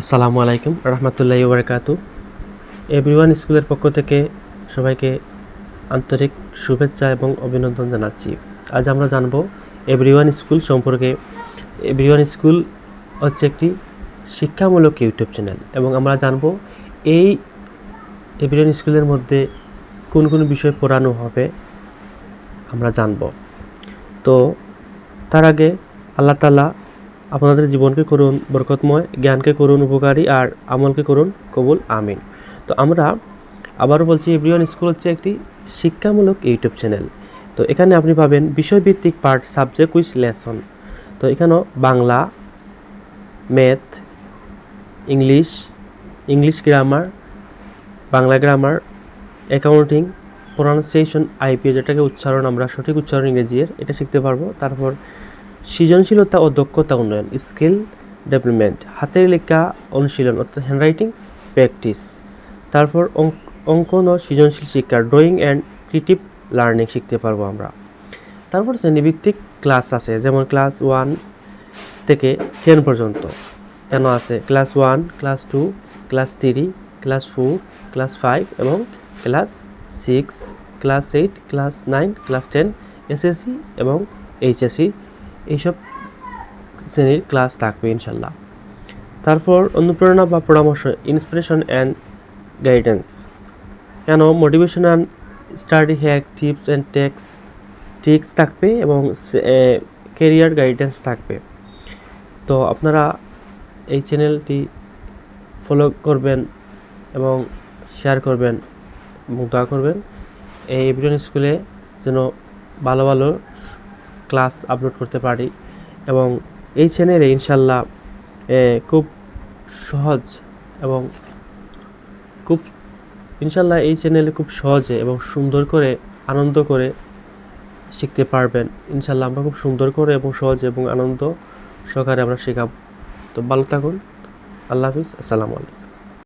আসসালামু আলাইকুম, রহমতুল্লাহ বারকাতু এভরিওয়ান স্কুলের পক্ষ থেকে সবাইকে আন্তরিক শুভেচ্ছা এবং অভিনন্দন জানাচ্ছি। আজ আমরা জানব এভরিওয়ান স্কুল সম্পর্কে। এভরিওয়ান স্কুল হচ্ছে একটি শিক্ষামূলক ইউটিউব চ্যানেল এবং আমরা জানব এই এভরিওয়ান স্কুলের মধ্যে কোন কোন বিষয় পড়ানো হবে আমরা জানব। তো, তার আগে আল্লাহ তালা আপনাদের জীবনকে করুন বরকতময়, জ্ঞানকে করুন উপকারী, আর আমলকে করুন কবুল, আমিন। তো আমরা আবারও বলছি, এভরিওয়ান স্কুল হচ্ছে একটি শিক্ষামূলক ইউটিউব চ্যানেল। তো এখানে আপনি পাবেন বিষয়ভিত্তিক পার্ট সাবজেক্ট কুইজ, লেসন। তো এখানেও Bangla, math, English English grammar, Bangla grammar, accounting, pronunciation, IPO, যেটাকে উচ্চারণ আমরা সঠিক উচ্চারণ ইংরেজির, এটা শিখতে পারব। তারপর সৃজনশীলতা ও দক্ষতা উন্নয়ন স্কিল ডেভেলপমেন্ট হাতের লেখা অনুশীলন অর্থাৎ হ্যান্ডরাইটিং প্র্যাকটিস তারপর অঙ্ক- অঙ্কন ও সৃজনশীল শিক্ষা ড্রয়িং অ্যান্ড ক্রিয়েটিভ লার্নিং শিখতে পারব আমরা। তারপর শ্রেণীভিত্তিক ক্লাস আছে, যেমন ক্লাস ওয়ান থেকে টেন পর্যন্ত। কেন আছে? Class one class two class three class four class five এবং class six class eight class nine class ten SSC এবং এইচএসসি এইসব শ্রেণির ক্লাস থাকবে ইনশাল্লাহ। তারপর অনুপ্রেরণা বা পরামর্শ ইন্সপিরেশন অ্যান্ড গাইডেন্স কেন? Motivation and study hack tips and tricks থাকবে এবং কেরিয়ার গাইডেন্স থাকবে। তো আপনারা এই চ্যানেলটি ফলো করবেন এবং শেয়ার করবেন এবং দোয়া করবেন। এই এভিডেন্স স্কুলে যেন ভালো ভালো ক্লাস আপলোড করতে পারি এবং এই চ্যানেলে ইনশাল্লাহ খুব সহজ এবং খুব, ইনশাল্লাহ এই চ্যানেলে খুব সহজে এবং সুন্দর করে, আনন্দ করে শিখতে পারবেন। ইনশাল্লাহ আমরা খুব সুন্দর করে এবং সহজে এবং আনন্দ সহকারে আমরা শেখাব। তো ভালো থাকুন। আল্লাহ হাফিজ। আসসালামু আলাইকুম।